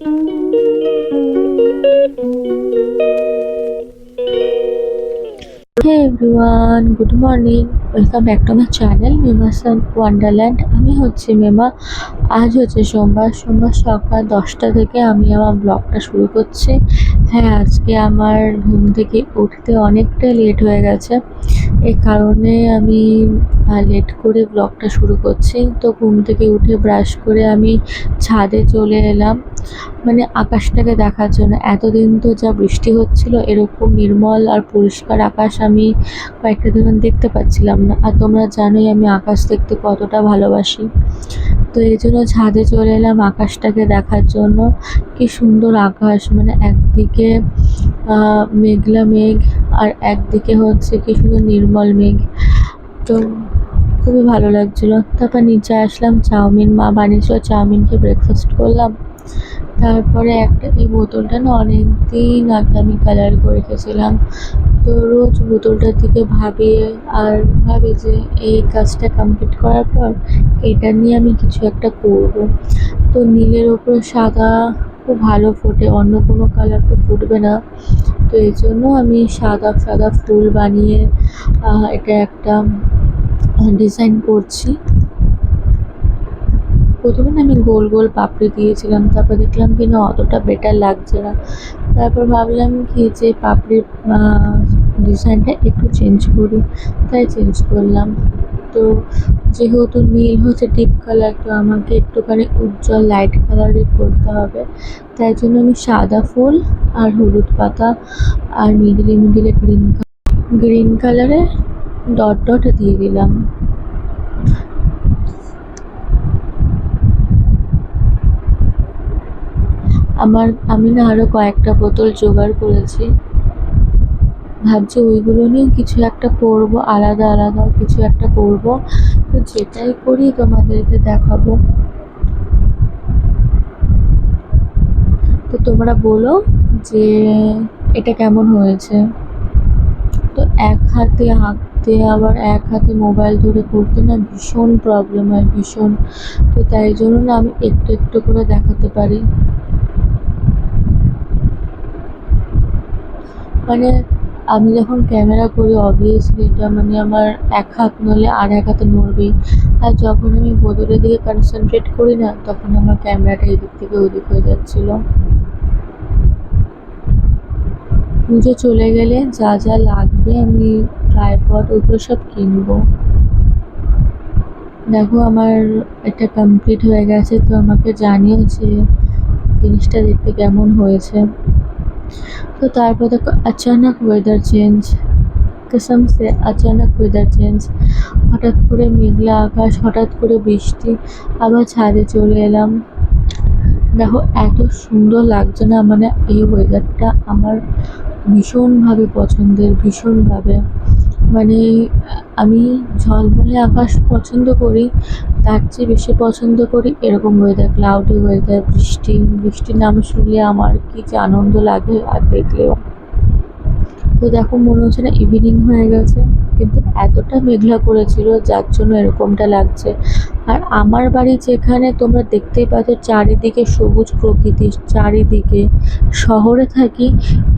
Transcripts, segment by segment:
Hey everyone good morning welcome back to my channel Memasan wonderland আমি হচ্ছে মেমা। আজ হচ্ছে সোমবার। সোমবার সকাল দশটা থেকে আমি আমার ব্লগটা শুরু করছি। হ্যাঁ আজকে আমার ঘুম থেকে উঠতে অনেকটা লেট হয়ে গেছে। এই কারণে আমি লেট করে ব্লগটা শুরু করছি। তো ঘুম থেকে উঠে ব্রাশ করে আমি ছাদে চলে এলাম। মানে আকাশটাকে দেখার জন্য। এতদিন তো যা বৃষ্টি হচ্ছিল, এরকম নির্মল আর পরিষ্কার আকাশ আমি কয়েকটা দিন দেখতে পাচ্ছিলাম না। আর তোমরা জানোই আমি আকাশ দেখতে কতটা ভালোবাসি। তো এই জন্য ছাদে চলে এলাম আকাশটাকে দেখার জন্য। কি সুন্দর আকাশ মানে একদিকে মেঘলা মেঘ আর একদিকে হচ্ছে কি সুন্দর নির্মল মেঘ। তো খুবই ভালো লাগছিল। তারপর নিচে আসলাম চাউমিন, মা বানিয়েছিল চাউমিনকে ব্রেকফাস্ট করলাম। তারপরে একটা এই বোতলটা না অনেক দিন আগে আমি কালার করে রেখেছিলাম। তো রোজ বোতলটার দিকে ভাবি আর ভাবি যে এই কাজটা কমপ্লিট করার পর এটা নিয়ে আমি কিছু একটা করব। তো নীলের ওপর সাদা খুব ভালো ফোটে, অন্য কোনো কালার তো ফুটবে না। তো এই জন্য আমি সাদা সাদা ফুল বানিয়ে এটা একটা ডিজাইন করছি। প্রথমে আমি গোল গোল পাপড়ি দিয়েছিলাম, তারপর দেখলাম কি না অতটা বেটার লাগছে না। তারপর ভাবলাম কি যে পাপড়ির ডিজাইনটা একটু চেঞ্জ করি, তাই চেঞ্জ করলাম। তো যেহেতু নীল হচ্ছে ডিপ কালার তো আমাকে একটুখানি উজ্জ্বল লাইট কালারই করতে হবে। তাই জন্য আমি সাদা ফুল আর হলুদ পাতা আর মিডিলে মিডিলে গ্রিন গ্রিন কালারে ডট ডট দিয়ে দিলাম। আমার, আমি না আরও কয়েকটা বোতল জোগাড় করেছি। ভাবছি ওইগুলো নিয়ে কিছু একটা করব, আলাদা আলাদা কিছু একটা করব। তো যেটাই করি তোমাদেরকে দেখাবো। তো তোমরা বলো যে এটা কেমন হয়েছে। তো এক হাতে আঁকতে আবার এক হাতে মোবাইল ধরে করতে না ভীষণ প্রবলেম হয়, ভীষণ। তো তাই জন্য না আমি একটু একটু করে দেখাতে পারি। মানে আমি যখন ক্যামেরা করি অবভিয়াসলি এটা মানে আমার এক হাত নলে আর এক হাতে নড়বেই। আর যখন আমি বোতলের দিকে কনসেন্ট্রেট করি না, তখন আমার ক্যামেরাটা এদিক থেকে ওদিক হয়ে যাচ্ছিল। পুজো চলে গেলে যা যা লাগবে আমি ট্রাইপড ওগুলো সব কিনবো। দেখো আমার এটা কমপ্লিট হয়ে গেছে, তো আমাকে জানিও যে জিনিসটা দেখতে কেমন হয়েছে। তো তারপর দেখো अचानक ওয়েদার চেঞ্জ কসম সে अचानक ওয়েদার চেঞ্জ হঠাৎ করে মেঘলা আকাশ হঠাৎ করে বৃষ্টি আবার ছাদে চলে এলাম দেখো এত সুন্দর লাগছে না মানে এই ওয়েদারটা আমার ভীষণভাবে পছন্দের ভীষণভাবে মানে আমি ঝলমলে আকাশ পছন্দ করি, তার চেয়ে বেশি পছন্দ করি এরকম ওয়েদার ক্লাউডি ওয়েদার বৃষ্টি, বৃষ্টির নাম শুনলে আমার কি যে আনন্দ লাগে আর দেখলেও। তো দেখো, মনে হচ্ছে না ইভিনিং হয়ে গেছে। কিন্তু এতটা মেঘলা করেছিল, যার জন্য এরকমটা লাগছে। আর আমার বাড়ি যেখানে তোমরা দেখতেই পাচ্ছ, চারিদিকে সবুজ প্রকৃতি, চারিদিকে শহরে থাকি,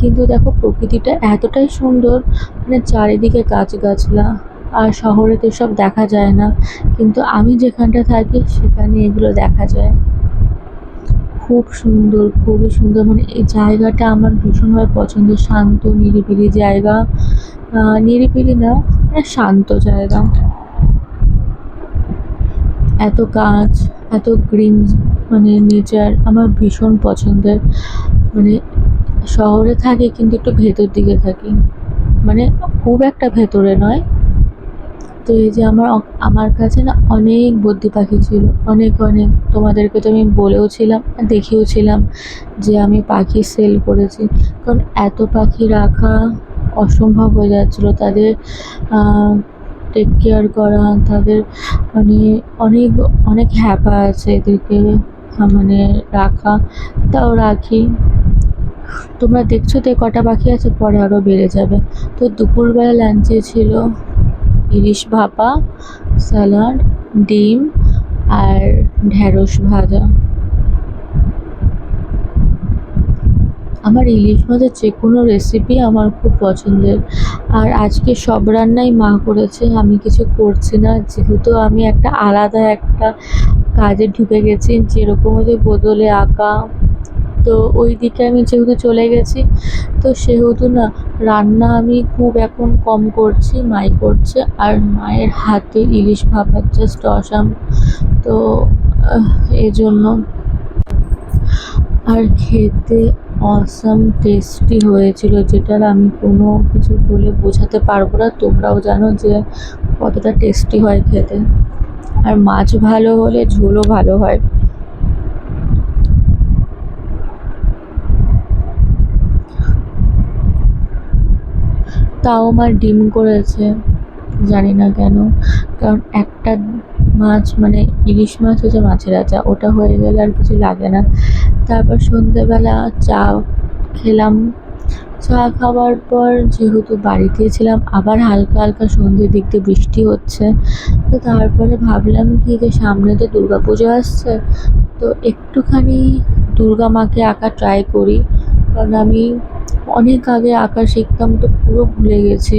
কিন্তু দেখো প্রকৃতিটা এতটাই সুন্দর মানে চারিদিকে গাছগাছলা, আর শহরে তো সব দেখা যায় না। কিন্তু আমি যেখানটা থাকি, সেখানে এগুলো দেখা যায়। খুব সুন্দর, খুবই সুন্দর। মানে এই জায়গাটা আমার ভীষণভাবে পছন্দের, শান্ত, নিরিবিলি জায়গা। নিরিবিলি না মানে শান্ত জায়গা। এত গাছ, এত গ্রিন মানে নেচার আমার ভীষণ পছন্দের। মানে শহরে থাকি কিন্তু একটু ভেতর দিকে থাকি। মানে খুব একটা ভেতরে নয় তো এই যে আমার আমার কাছে না অনেক বদ্রি পাখি ছিল, অনেক অনেক। তোমাদেরকে তো আমি বলেও ছিলাম আর দেখিয়েও ছিলাম যে আমি পাখি সেল করেছি। কারণ এত পাখি রাখা অসম্ভব হয়ে যাচ্ছিল। তাদের টেক কেয়ার করা, তাদের মানে অনেক অনেক হ্যাপা আছে এদেরকে মানে রাখা। তাও রাখি। তোমরা দেখছ তো কটা পাখি আছে, পরে আরও বেড়ে যাবে। তো দুপুরবেলা লাঞ্চে ছিল ইলিশ ভাপা, স্যালাড, ডিম আর ঢ্যাঁড়স ভাজা। আমার ইলিশ মাছের যে কোনো রেসিপি আমার খুব পছন্দের। আর আজকে সব রান্নাই মা করেছে, আমি কিছু করছি না। যেহেতু আমি একটা আলাদা একটা কাজে ঢুকে গেছি, যেরকম হচ্ছে বদলে আঁকা তো ওই দিকে আমি যেহেতু চলে গেছি, তো সেহেতু না রান্না আমি খুব এখন কম করছি, মাই করছে। আর মায়ের হাতে ইলিশ ভাপা জাস্ট অসাম। তো এই জন্য আর খেতে অসাম টেস্টি হয়েছিল, যেটার আমি কোনো কিছু বলে বোঝাতে পারব না। তোমরাও জানো যে কতটা টেস্টি হয় খেতে। আর মাছ ভালো হলে ঝোলও ভালো হয়। তাও আমার ডিম করেছে, জানি না কেন। কারণ একটা মাছ মানে ইলিশ মাছ হচ্ছে মাছের আচা, ওটা হয়ে গেলে আর কিছু লাগে না। তারপর সন্ধেবেলা চা খেলাম। চা খাওয়ার পর যেহেতু বাড়িতে ছিলাম, আবার হালকা হালকা সন্ধ্যের দিক দিয়ে বৃষ্টি হচ্ছে। তো তারপরে ভাবলাম কি যে সামনে তো দুর্গা পুজো আসছে, তো একটুখানি দুর্গা মাকে আঁকা ট্রাই করি। কারণ আমি অনেক আগে আঁকা শিখতাম তো পুরো ভুলে গেছি,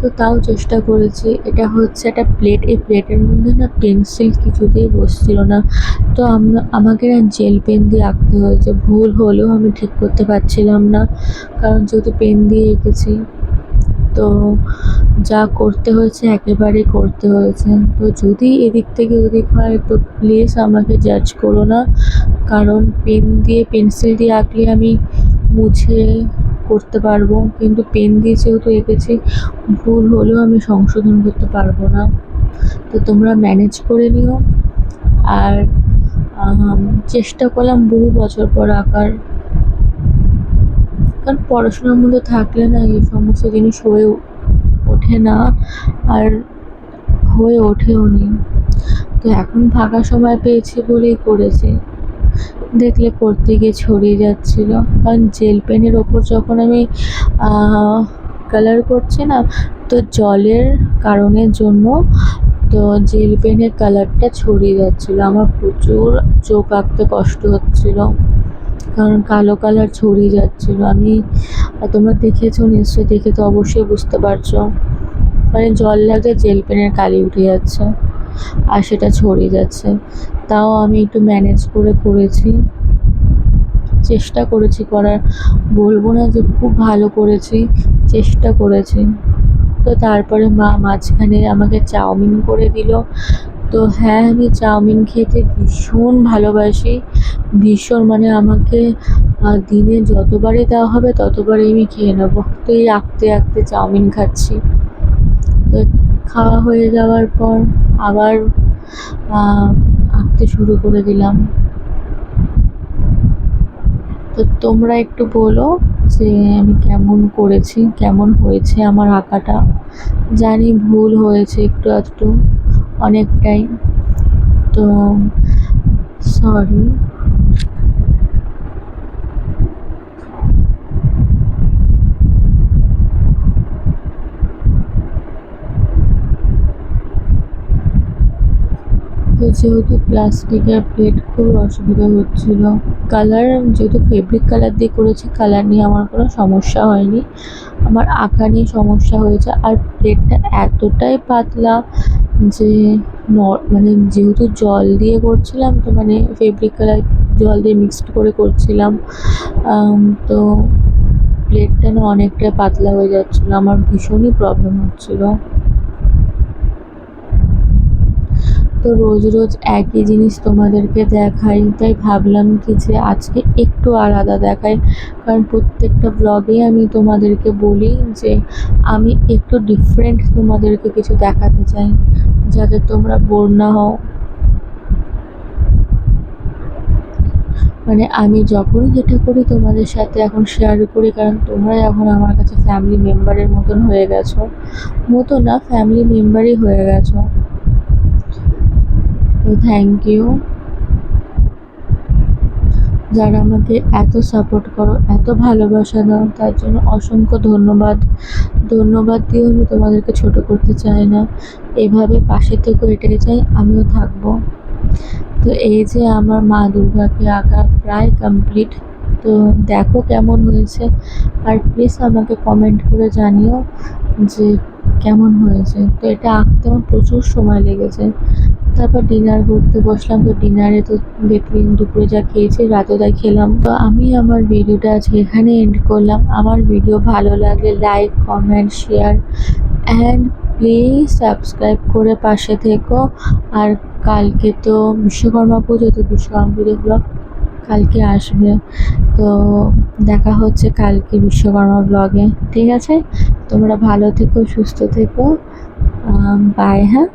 তো তাও চেষ্টা করেছি। এটা হচ্ছে একটা প্লেট এই প্লেটের মধ্যে না পেন্সিল কিছুতেই বসছিল না। তো আমাকে না জেল পেন দিয়ে আঁকতে হয়েছে ভুল হলেও আমি ঠিক করতে পারছিলাম না, কারণ যেহেতু পেন দিয়ে এঁকেছি, তো যা করতে হয়েছে একেবারে করতে হয়েছে। তো যদি এদিক থেকে ওদিক হয়, তো প্লিজ আমাকে জাজ করো না, কারণ পেন দিয়ে পেন্সিল দিয়ে আঁকলে আমি মুছে করতে পারব, কিন্তু পেন দিয়ে যেহেতু এঁকেছি, ভুল হলেও আমি সংশোধন করতে পারব না। তো তোমরা ম্যানেজ করে নিও। আর চেষ্টা করলাম বহু বছর পর আঁকার। কারণ পড়াশোনার মধ্যে থাকলে না এই সমস্ত জিনিস হয়ে ওঠে না, আর হয়ে ওঠেও নি। তো এখন ফাঁকা সময় পেয়েছি বলেই করেছি। দেখলে করতে গিয়ে ছড়িয়ে যাচ্ছিল। কারণ জেল পেনের ওপর যখন আমি কালার করছি না, তো জলের কারণের জন্য তো জেল পেনের কালারটা ছড়িয়ে যাচ্ছিল। আমার প্রচুর চোখ আঁকতে কষ্ট হচ্ছিল। কারণ কালো কালার ছড়িয়ে যাচ্ছিল। আমি তোমরা দেখেছ, নিশ্চয়ই দেখে তো অবশ্যই বুঝতে পারছ। মানে জল লাগলে জেল পেনের কালি উঠে যাচ্ছে। আর সেটা ছড়িয়ে যাচ্ছে। তাও আমি একটু ম্যানেজ করে করেছি। চেষ্টা করেছি করার। বলব না যে খুব ভালো করেছি, চেষ্টা করেছি। তো তারপরে মা মাঝখানে আমাকে চাউমিন করে দিল। তো হ্যাঁ আমি চাউমিন খেতে ভীষণ ভালোবাসি। ভীষণ মানে আমাকে দিনে যতবারই দেওয়া হবে ততবারই আমি খেয়ে নেব। তো এই আঁকতে আঁকতে চাউমিন খাচ্ছি। তো খাওয়া হয়ে যাওয়ার পর আবার আঁকতে শুরু করে দিলাম। তো তোমরা একটু বলো যে আমি কেমন করেছি, কেমন হয়েছে আমার আঁকাটা? জানি ভুল হয়েছে একটু আধটু, অনেকটাই। তো সরি তো যেহেতু প্লাস্টিকের প্লেট খুব অসুবিধা হচ্ছিল। কালার যেহেতু ফেব্রিক কালার দিয়ে করেছি কালার নিয়ে আমার কোনো সমস্যা হয়নি। আমার আঁকা নিয়ে সমস্যা হয়েছে। আর প্লেটটা এতটাই পাতলা যে মানে যেহেতু জল দিয়ে করছিলাম তো মানে ফেব্রিক কালার জল দিয়ে মিক্সড করে করছিলাম তো প্লেটটা না অনেকটাই পাতলা হয়ে যাচ্ছিল। আমার ভীষণই প্রবলেম হচ্ছিল। তো রোজ রোজ একই জিনিস তোমাদেরকে দেখাই, তাই ভাবলাম কি যে আজকে একটু আলাদা দেখাই। কারণ প্রত্যেকটা ব্লগে আমি তোমাদেরকে বলি যে আমি একটু ডিফারেন্ট তোমাদেরকে কিছু দেখাতে চাই, যাতে তোমরা বোর না হও। মানে আমি যখনই যেটা করি তোমাদের সাথে এখন শেয়ার করি, কারণ তোমরা এখন আমার কাছে ফ্যামিলি মেম্বারের মতন হয়ে গেছো। মতো না ফ্যামিলি মেম্বারই হয়ে গেছো। তো থ্যাংক ইউ যারা আমাকে এত সাপোর্ট করো, এত ভালোবাসা দাও, তার জন্য অসংখ্য ধন্যবাদ। ধন্যবাদ দিয়েও আমি তোমাদেরকে ছোট করতে চাই না। এভাবে পাশে থেকেও এটাই চাই, আমিও থাকব। তো এই যে আমার মা দুর্গাকে আঁকা প্রায় কমপ্লিট তো দেখো কেমন হয়েছে। আর প্লিজ আমাকে কমেন্ট করে জানিও যে কেমন হয়েছে? তো এটা আঁকতে আমার প্রচুর সময় লেগেছে। তারপর ডিনার করতে বসলাম, তো ডিনারে তো দেখলি দুপুরে যা খেয়েছি রাতে তাই খেলাম। তো আমি আমার ভিডিওটা আজকে এখানে এন্ড করলাম। আমার ভিডিও ভালো লাগলে like comment share and please subscribe করে পাশে থেকো। আর কালকে তো বিশ্বকর্মা পুজো, তো বিশ্বকর্মা পুজো ব্লগ কালকে আসবে। তো দেখা হচ্ছে কালকে বিশ্বকর্মা ব্লগে। ঠিক আছে? তোমরা ভালো থেকো, সুস্থ থেকো। বাই হ্যাঁ?